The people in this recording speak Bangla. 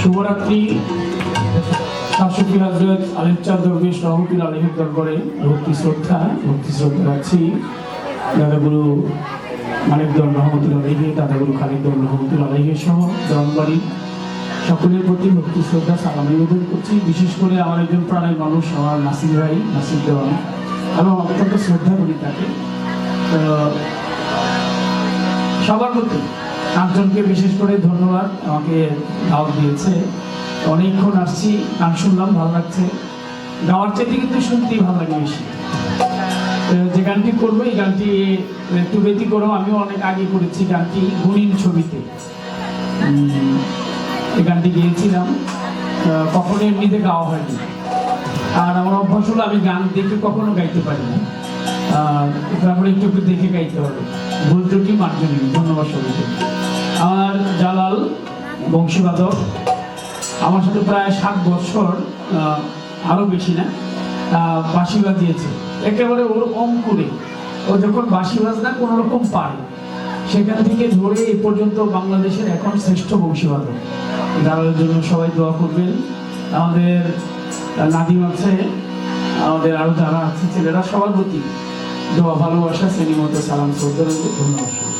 শুভরাত্রি। শাসকি হজরত আলিফচা দরবেশ রহমতুল আলহের দরবারে ভক্তি শ্রদ্ধা ভক্তি শ্রদ্ধা রাখছি। দাদাগুরু মানিকদল রহমতুল আলহে দাদাগুরু খালিদুল রহমতুল আলহে সহ দরবারি সকলের প্রতি ভক্তি শ্রদ্ধা, সালাম নিবেদন করছি। বিশেষ করে আমার একজন প্রাণের মানুষ, আমার নাসির ভাই, নাসির দেওয়ান। এবং অত্যন্ত শ্রদ্ধা করি তাকে। সবার প্রতি পাঁচজনকে বিশেষ করে ধন্যবাদ আমাকে দাওয়াত দিয়েছে। অনেকক্ষণ আসছি, গান শুনলাম, ভালো লাগছে। গাওয়ার চাইতে কিন্তু শুনতেই ভালো লাগে বেশি। যে গানটি করব, এই গানটি একটু ব্যতি করো আমিও অনেক আগে করেছি গানটি, গুণিন ছবিতে। এই গানটি গিয়েছিলাম। কখনো এমনিতে গাওয়া হয়নি। আর আমার অভ্যাস হলো আমি গান দেখে কখনো গাইতে পারি না তারপরে একটু একটু দেখে গাইতে হবে। ভুল ত্রুটি মার্জনী ধন্যবাদ সবাইকে। আমার জালাল বংশীবাদক আমার সাথে প্রায় সাত বছর আহ, আরও বেশি না বাঁশি বাজিয়েছে একেবারে ওর অঙ্কুরে। ও যখন বাঁশি বাজনা কোনো রকম পারে সেখান থেকে ধরে এ পর্যন্ত বাংলাদেশের এখন শ্রেষ্ঠ বংশীবাদক। জালালের জন্য সবাই দোয়া করবেন। আমাদের নাদিম আছে আমাদের আরও যারা আছে ছেলেরা সবার প্রতি দোয়া ভালোবাসা শ্রেণি মতো সালাম শ্রদ্ধা ধন্যবাদ।